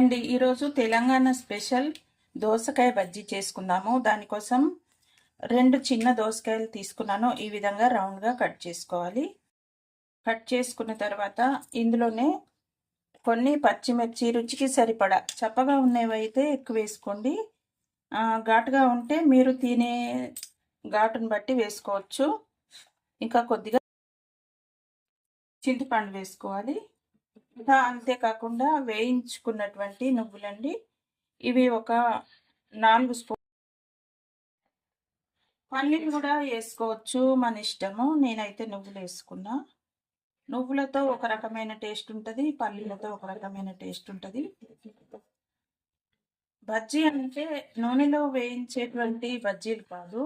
అండి ఈరోజు తెలంగాణ స్పెషల్ దోసకాయ బజ్జీ చేసుకుందాము. దానికోసం రెండు చిన్న దోసకాయలు తీసుకున్నాను. ఈ విధంగా రౌండ్గా కట్ చేసుకోవాలి. కట్ చేసుకున్న తర్వాత ఇందులోనే కొన్ని పచ్చిమిర్చి రుచికి సరిపడా చప్పగా ఉన్నవి అయితే ఎక్కువ వేసుకోండి. ఘాటుగా ఉంటే మీరు తినే ఘాటును బట్టి వేసుకోవచ్చు. ఇంకా కొద్దిగా చింతపండు వేసుకోవాలి. ఇంకా అంతేకాకుండా వేయించుకున్నటువంటి నువ్వులండి. ఇవి ఒక నాలుగు స్పూన్ పల్లీలు కూడా వేసుకోవచ్చు మన ఇష్టము. నేనైతే నువ్వులు వేసుకున్నా. నువ్వులతో ఒక రకమైన టేస్ట్ ఉంటుంది పల్లీలతో ఒక రకమైన టేస్ట్ ఉంటుంది. బజ్జీ అంటే నూనెలో వేయించేటువంటి బజ్జీలు కాదు.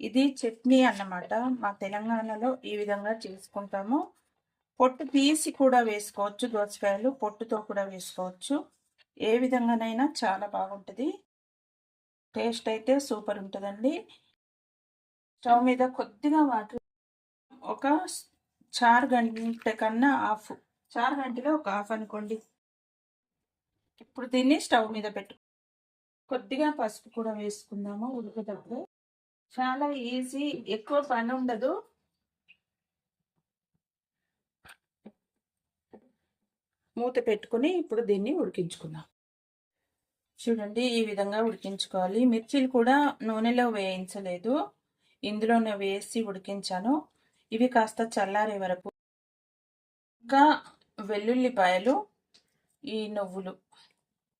ఇది చట్నీ అన్నమాట. మా తెలంగాణలో ఈ విధంగా చేసుకుంటాము. పొట్టు తీసి కూడా వేసుకోవచ్చు దోసకాయలు పొట్టుతో కూడా వేసుకోవచ్చు. ఏ విధంగానైనా చాలా బాగుంటుంది. టేస్ట్ అయితే సూపర్ ఉంటుందండి. స్టవ్ మీద కొద్దిగా వాటర్ ఒక చారు గంట కన్నా హాఫ్ చారు గంటలో ఒక హాఫ్ అనుకోండి. ఇప్పుడు దీన్ని స్టవ్ మీద పెట్టు కొద్దిగా పసుపు కూడా వేసుకుందాము ఉడికేటప్పుడు చాలా ఈజీ ఎక్కువ పని ఉండదు. మూత పెట్టుకుని ఇప్పుడు దీన్ని ఉడికించుకుందాం. చూడండి ఈ విధంగా ఉడికించుకోవాలి. మిర్చీలు కూడా నూనెలో వేయించలేదు. ఇందులోనే వేసి ఉడికించాను. ఇవి కాస్త చల్లారే వరకు ఇంకా వెల్లుల్లిపాయలు ఈ నువ్వులు.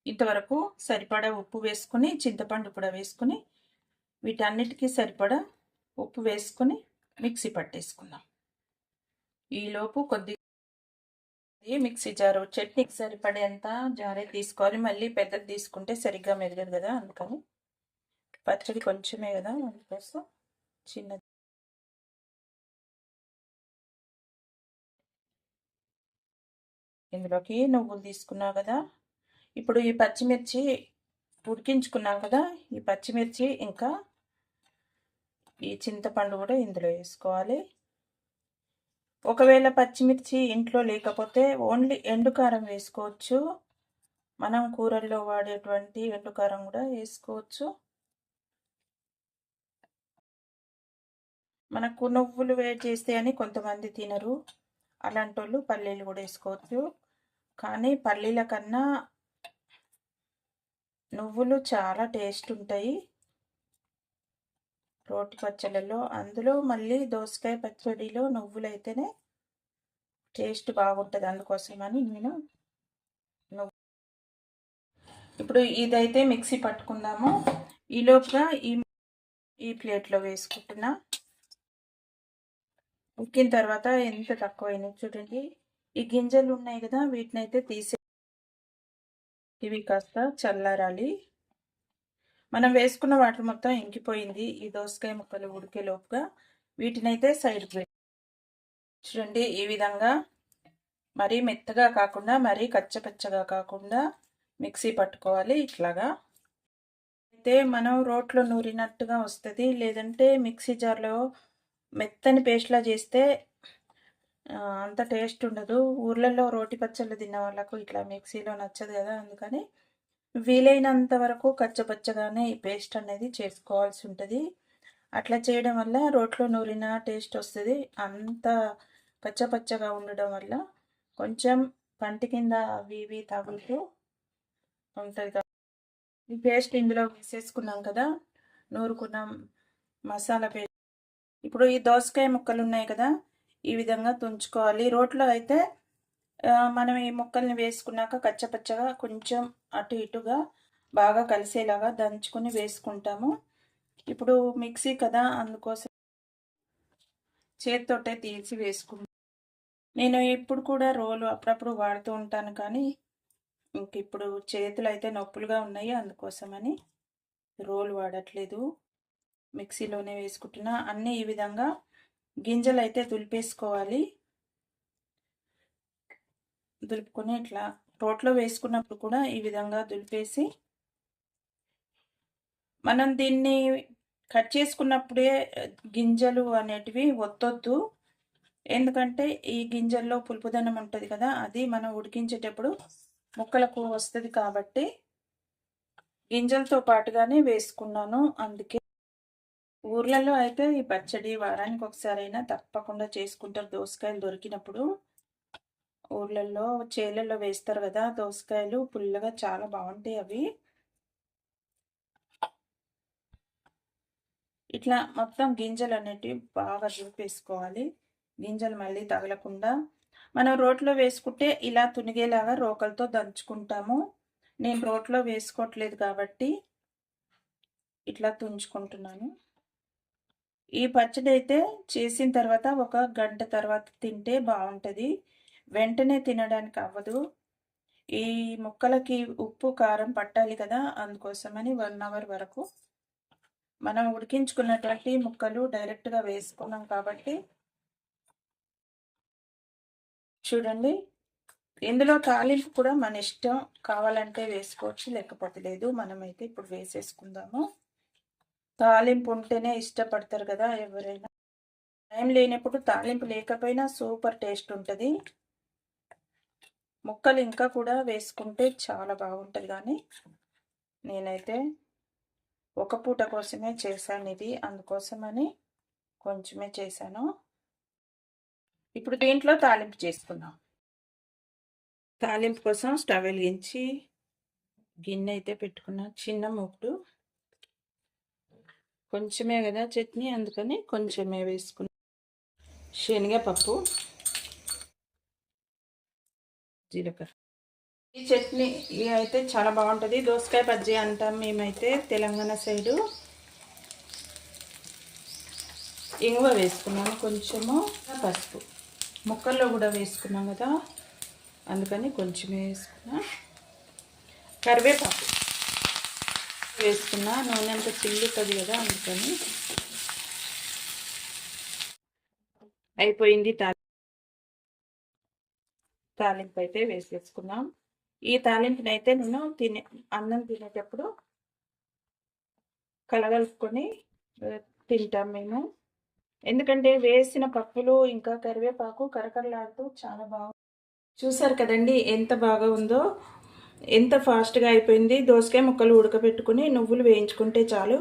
ఇంతవరకు సరిపడా ఉప్పు వేసుకుని చింతపండు కూడా వేసుకుని వీటన్నిటికీ సరిపడా ఉప్పు వేసుకుని మిక్సీ పట్టేసుకుందాం. ఈలోపు కొద్ది మిక్సీ జారు చట్నీకి సరిపడేంత జారే తీసుకోవాలి. మళ్ళీ పెద్దది తీసుకుంటే సరిగ్గా మెదగదు కదా అందుకని. పచ్చడి కొంచెమే కదా అందుకోసం చిన్నది. ఇందులోకి నువ్వులు తీసుకున్నావు కదా. ఇప్పుడు ఈ పచ్చిమిర్చి ఉడికించుకున్నాం కదా. ఈ పచ్చిమిర్చి ఇంకా ఈ చింతపండు కూడా ఇందులో వేసుకోవాలి. ఒకవేళ పచ్చిమిర్చి ఇంట్లో లేకపోతే ఓన్లీ ఎండుకారం వేసుకోవచ్చు. మనం కూరల్లో వాడేటువంటి ఎండుకారం కూడా వేసుకోవచ్చు. మనకు నువ్వులు వేడి చేస్తే అని కొంతమంది తినరు. అలాంటి వాళ్ళు పల్లీలు కూడా వేసుకోవచ్చు. కానీ పల్లీల కన్నా నువ్వులు చాలా టేస్ట్ ఉంటాయి. రోటి పచ్చళ్ళలో అందులో మళ్ళీ దోసకాయ పచ్చడిలో నువ్వులు అయితేనే టేస్ట్ బాగుంటుంది అందుకోసమని నేను నువ్వు ఇప్పుడు ఇదైతే మిక్సీ పట్టుకుందాము. ఈలోపుగా ఈ ఈ ప్లేట్లో వేసుకుంటున్నా. ఉక్కిన తర్వాత ఎంత తక్కువైనా చూడండి. ఈ గింజలు ఉన్నాయి కదా వీటిని అయితే తీసే ఇవి కాస్త చల్లారాలి. మనం వేసుకున్న వాటర్ మొత్తం ఇంకిపోయింది ఈ దోసకాయ ముక్కలు ఉడికే లోపుగా వీటినైతే సైడ్ చూడండి ఈ విధంగా మరీ మెత్తగా కాకుండా మరీ కచ్చపచ్చగా కాకుండా మిక్సీ పట్టుకోవాలి ఇట్లాగా. అయితే మనం రోట్లో నూరినట్టుగా వస్తుంది. లేదంటే మిక్సీ జార్లో మెత్తని పేస్ట్లా చేస్తే అంత టేస్ట్ ఉండదు. ఊర్లలో రోటి పచ్చళ్ళు తిన్న వాళ్ళకు ఇట్లా మిక్సీలో నచ్చదు కదా అందుకని వీలైనంత వరకు కచ్చపచ్చగానే ఈ పేస్ట్ అనేది చేసుకోవాల్సి ఉంటుంది. అట్లా చేయడం వల్ల రోట్లో నూరిన టేస్ట్ వస్తుంది. అంత కచ్చపచ్చగా ఉండడం వల్ల కొంచెం పంటి కింద అవి ఇవి తగులుతూ ఉంటుంది ఈ పేస్ట్ ఇందులో వేసేసుకున్నాం కదా నూరుకున్నాం మసాలా పేస్ట్. ఇప్పుడు ఈ దోసకాయ ముక్కలు ఉన్నాయి కదా ఈ విధంగా తుంచుకోవాలి. రోట్లో అయితే మనం ఈ ముక్కల్ని వేసుకున్నాక కచ్చపచ్చగా కొంచెం అటు ఇటుగా బాగా కలిసేలాగా దంచుకొని వేసుకుంటాము. ఇప్పుడు మిక్సీ కదా అందుకోసం చేతితోటే తీసి వేసుకుంటాను నేను ఇప్పుడు కూడా రోలు అప్పుడప్పుడు వాడుతూ ఉంటాను కానీ ఇంక ఇప్పుడు చేతులు అయితే నొప్పులుగా ఉన్నాయి అందుకోసమని రోలు వాడట్లేదు. మిక్సీలోనే వేసుకుంటున్నా. అన్నీ ఈ విధంగా గింజలు అయితే దులిపేసుకోవాలి. దులుపుకొని ఇట్లా రోట్లో వేసుకున్నప్పుడు కూడా ఈ విధంగా దులిపేసి మనం దీన్ని కట్ చేసుకున్నప్పుడే గింజలు అనేటివి ఒత్తొద్దు. ఎందుకంటే ఈ గింజల్లో పులుపుదనం ఉంటుంది కదా అది మనం ఉడికించేటప్పుడు ముక్కలకు వస్తుంది కాబట్టి గింజలతో పాటుగానే వేసుకున్నాను. అందుకే ఊర్లలో అయితే ఈ పచ్చడి వారానికి ఒకసారైనా తప్పకుండా చేసుకుంటారు. దోసకాయలు దొరికినప్పుడు ఊర్లలో చేలల్లో వేస్తారు కదా దోసకాయలు పుల్లగా చాలా బాగుంటాయి అవి. ఇట్లా మొత్తం గింజలు అనేటివి బాగా చూపేసుకోవాలి గింజలు మళ్ళీ తగలకుండా మనం రోట్లో వేసుకుంటే ఇలా తునిగేలాగా రోకలతో దంచుకుంటాము. నేను రోట్లో వేసుకోవట్లేదు కాబట్టి ఇట్లా తుంచుకుంటున్నాను. ఈ పచ్చడి అయితే చేసిన తర్వాత ఒక గంట తర్వాత తింటే బాగుంటుంది. వెంటనే తినడానికి అవ్వదు. ఈ ముక్కలకి ఉప్పు కారం పట్టాలి కదా అందుకోసమని వన్ అవర్ వరకు. మనం ఉడికించుకున్నటువంటి ముక్కలు డైరెక్ట్గా వేసుకున్నాం కాబట్టి. చూడండి. ఇందులో తాలింపు కూడా మన ఇష్టం కావాలంటే వేసుకోవచ్చు లేకపోతే లేదు. మనమైతే ఇప్పుడు వేసేసుకుందాము. తాలింపు ఉంటేనే ఇష్టపడతారు కదా ఎవరైనా. టైం లేనప్పుడు తాలింపు లేకపోయినా సూపర్ టేస్ట్ ఉంటుంది. ముక్కలు ఇంకా కూడా వేసుకుంటే చాలా బాగుంటుంది కానీ నేనైతే ఒక పూట కోసమే చేశాను ఇది. అందుకోసమని కొంచెమే చేశాను. ఇప్పుడు దీంట్లో తాలింపు చేసుకుందాం. తాలింపు కోసం స్టవ్ వెలిగించి గిన్నె అయితే పెట్టుకున్నా. చిన్న మూకుడు. కొంచెమే కదా చట్నీ అందుకని కొంచెమే వేసుకున్నా. శనగపప్పు. జీలకర్ర. ఈ చట్నీ అయితే చాలా బాగుంటుంది. దోసకాయ బజ్జీ అంటాం మేమైతే తెలంగాణ సైడు. ఇంగువ వేసుకున్నాను కొంచెము పసుపు. ముక్కల్లో కూడా వేసుకున్నాం కదా అందుకని కొంచెమే వేసుకున్నా. కరివేపాకు వేసుకున్నా. నూనె అంతా చిల్లుతుంది కదా అందుకని. అయిపోయింది తా తాలింపు అయితే వేసేసుకున్నాం ఈ తాలింపుని అయితే నేను తినే అన్నం తినేటప్పుడు కలగలుపుకొని తింటాం మేము. ఎందుకంటే వేసిన పప్పులు ఇంకా కరివేపాకు కరకరలాడుతూ చాలా బాగా చూసారు కదండి ఎంత బాగా ఉందో. ఎంత ఫాస్ట్గా అయిపోయింది. దోసకాయ ముక్కలు ఉడకబెట్టుకుని నువ్వులు వేయించుకుంటే చాలు.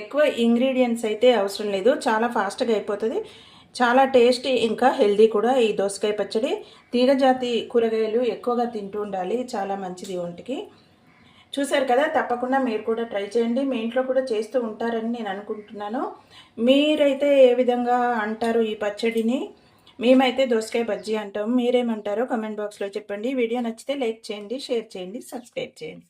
ఎక్కువ ఇంగ్రీడియంట్స్ అయితే అవసరం లేదు. చాలా ఫాస్ట్గా అయిపోతుంది. చాలా టేస్టీ ఇంకా హెల్దీ కూడా ఈ దోసకాయ పచ్చడి. తీగజాతి కూరగాయలు ఎక్కువగా తింటూ ఉండాలి. చాలా మంచిది ఒంటికి. చూసారు కదా తప్పకుండా మీరు కూడా ట్రై చేయండి. మీ ఇంట్లో కూడా చేస్తూ ఉంటారని నేను అనుకుంటున్నాను. మీరైతే ఏ విధంగా అంటారు ఈ పచ్చడిని? మేమైతే దోసకాయ బజ్జీ అంటాం. మీరేమంటారో కమెంట్ బాక్స్లో చెప్పండి. వీడియో నచ్చితే లైక్ చేయండి షేర్ చేయండి సబ్స్క్రైబ్ చేయండి.